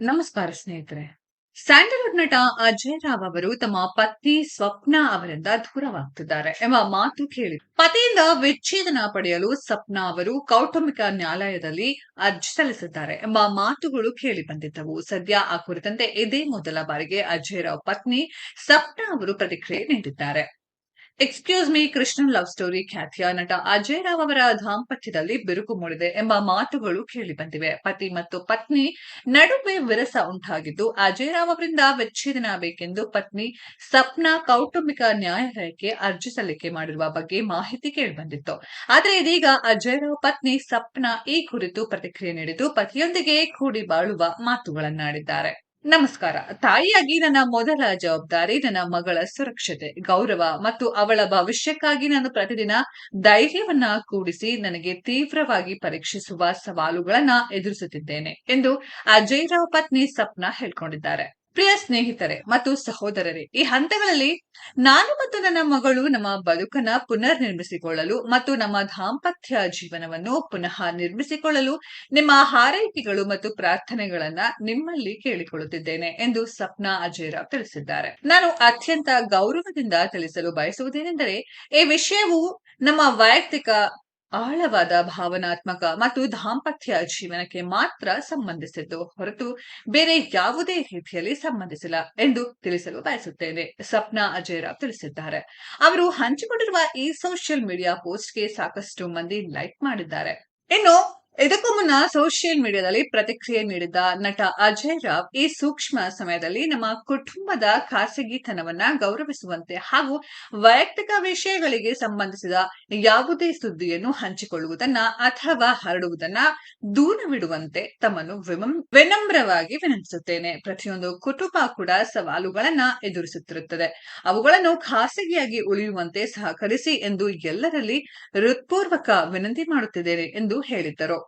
ನಮಸ್ಕಾರ ಸ್ನೇಹಿತರೆ. ಸ್ಯಾಂಡಲ್ವುಡ್ ನಟ ಅಜಯ್ ರಾವ್ ಅವರು ತಮ್ಮ ಪತ್ನಿ ಸ್ವಪ್ನ ಅವರಿಂದ ದೂರವಾಗ್ತಿದ್ದಾರೆ ಎಂಬ ಮಾತು ಕೇಳಿ. ಪತಿಯಿಂದ ವಿಚ್ಛೇದನ ಪಡೆಯಲು ಸ್ವಪ್ನ ಅವರು ಕೌಟುಂಬಿಕ ನ್ಯಾಯಾಲಯದಲ್ಲಿ ಅರ್ಜಿ ಸಲ್ಲಿಸಿದ್ದಾರೆ ಎಂಬ ಮಾತುಗಳು ಕೇಳಿ ಬಂದಿದ್ದವು. ಸದ್ಯ ಆ ಕುರಿತಂತೆ ಇದೇ ಮೊದಲ ಬಾರಿಗೆ ಅಜಯ್ ರಾವ್ ಪತ್ನಿ ಸ್ವಪ್ನ ಅವರು ಪ್ರತಿಕ್ರಿಯೆ ನೀಡಿದ್ದಾರೆ. Excuse me Krishnan love story ಖ್ಯಾತಿಯ ನಟ ಅಜಯ್ ರಾವ್ ಅವರ ದಾಂಪತ್ಯದಲ್ಲಿ ಬಿರುಕು ಮೂಡಿದೆ ಎಂಬ ಮಾತುಗಳು ಕೇಳಿಬಂದಿವೆ ಪತಿ ಮತ್ತು ಪತ್ನಿ ನಡುವೆ ವಿರಸ ಉಂಟಾಗಿದ್ದು, ಅಜಯ್ ರಾವ್ ಅವರಿಂದ ವಿಚ್ಛೇದನ ಬೇಕೆಂದು ಪತ್ನಿ ಸಪ್ನಾ ಕೌಟುಂಬಿಕ ನ್ಯಾಯಾಲಯಕ್ಕೆ ಅರ್ಜಿ ಸಲ್ಲಿಕೆ ಮಾಡಿರುವ ಬಗ್ಗೆ ಮಾಹಿತಿ ಕೇಳಿಬಂದಿತ್ತು ಆದರೆ ಇದೀಗ ಅಜಯ್ ರಾವ್ ಪತ್ನಿ ಸಪ್ನಾ ಈ ಕುರಿತು ಪ್ರತಿಕ್ರಿಯೆ ನೀಡಿದ್ದು, ಪತಿಯೊಂದಿಗೆ ಕೂಡಿ ಬಾಳುವ ಮಾತುಗಳನ್ನಾಡಿದ್ದಾರೆ. ನಮಸ್ಕಾರ. ತಾಯಿಯಾಗಿ ನನ್ನ ಮೊದಲ ಜವಾಬ್ದಾರಿ ನನ್ನ ಮಗಳ ಸುರಕ್ಷತೆ, ಗೌರವ ಮತ್ತು ಅವಳ ಭವಿಷ್ಯಕ್ಕಾಗಿ ನಾನು ಪ್ರತಿದಿನ ಧೈರ್ಯವನ್ನ ಕೂಡಿಸಿ ನನಗೆ ತೀವ್ರವಾಗಿ ಪರೀಕ್ಷಿಸುವ ಸವಾಲುಗಳನ್ನ ಎದುರಿಸುತ್ತಿದ್ದೇನೆ ಎಂದು ಅಜಯ್ ರಾವ್ ಪತ್ನಿ ಸಪ್ನಾ ಹೇಳ್ಕೊಂಡಿದ್ದಾರೆ. ಪ್ರಿಯ ಸ್ನೇಹಿತರೆ ಮತ್ತು ಸಹೋದರರೇ, ಈ ಹಂತಗಳಲ್ಲಿ ನಾನು ಮತ್ತು ನನ್ನ ಮಗಳು ನಮ್ಮ ಬದುಕನ್ನ ಪುನರ್ ನಿರ್ಮಿಸಿಕೊಳ್ಳಲು ಮತ್ತು ನಮ್ಮ ದಾಂಪತ್ಯ ಜೀವನವನ್ನು ಪುನಃ ನಿರ್ಮಿಸಿಕೊಳ್ಳಲು ನಿಮ್ಮ ಹಾರೈಕೆಗಳು ಮತ್ತು ಪ್ರಾರ್ಥನೆಗಳನ್ನ ನಿಮ್ಮಲ್ಲಿ ಕೇಳಿಕೊಳ್ಳುತ್ತಿದ್ದೇನೆ ಎಂದು ಸಪ್ನಾ ಅಜಯರಾವ್ ತಿಳಿಸಿದ್ದಾರೆ. ನಾನು ಅತ್ಯಂತ ಗೌರವದಿಂದ ತಿಳಿಸಲು ಬಯಸುವುದೇನೆಂದರೆ, ಈ ವಿಷಯವು ನಮ್ಮ ವೈಯಕ್ತಿಕ ಆಳವಾದ ಭಾವನಾತ್ಮಕ ಮತ್ತು ದಾಂಪತ್ಯ ಜೀವನಕ್ಕೆ ಮಾತ್ರ ಸಂಬಂಧಿಸಿದ್ದು ಹೊರತು ಬೇರೆ ಯಾವುದೇ ರೀತಿಯಲ್ಲಿ ಸಂಬಂಧಿಸಿಲ್ಲ ಎಂದು ತಿಳಿಸಲು ಬಯಸುತ್ತೇನೆ ಸಪ್ನಾ ಅಜಯರಾವ್ ತಿಳಿಸಿದ್ದಾರೆ. ಅವರು ಹಂಚಿಕೊಂಡಿರುವ ಈ ಸೋಷಿಯಲ್ ಮೀಡಿಯಾ ಪೋಸ್ಟ್ಗೆ ಸಾಕಷ್ಟು ಮಂದಿ ಲೈಕ್ ಮಾಡಿದ್ದಾರೆ. ಇನ್ನು ಇದಕ್ಕೂ ಮುನ್ನ ಸೋಷಿಯಲ್ ಮೀಡಿಯಾದಲ್ಲಿ ಪ್ರತಿಕ್ರಿಯೆ ನೀಡಿದ ನಟ ಅಜಯ್ ರಾವ್ ಈ ಸೂಕ್ಷ್ಮ ಸಮಯದಲ್ಲಿ ನಮ್ಮ ಕುಟುಂಬದ ಖಾಸಗಿತನವನ್ನ ಗೌರವಿಸುವಂತೆ ಹಾಗೂ ವೈಯಕ್ತಿಕ ವಿಷಯಗಳಿಗೆ ಸಂಬಂಧಿಸಿದ ಯಾವುದೇ ಸುದ್ದಿಯನ್ನು ಹಂಚಿಕೊಳ್ಳುವುದನ್ನ ಅಥವಾ ಹರಡುವುದನ್ನ ದೂರವಿಡುವಂತೆ ತಮ್ಮನ್ನು ವಿನಮ್ರವಾಗಿ ವಿನಂತಿಸುತ್ತೇನೆ. ಪ್ರತಿಯೊಂದು ಕುಟುಂಬ ಕೂಡ ಸವಾಲುಗಳನ್ನ ಎದುರಿಸುತ್ತಿರುತ್ತದೆ. ಅವುಗಳನ್ನು ಖಾಸಗಿಯಾಗಿ ಉಳಿಯುವಂತೆ ಸಹಕರಿಸಿ ಎಂದು ಎಲ್ಲರಲ್ಲಿ ಹೃತ್ಪೂರ್ವಕ ವಿನಂತಿ ಮಾಡುತ್ತಿದ್ದೇನೆ ಎಂದು ಹೇಳಿದ್ದರು.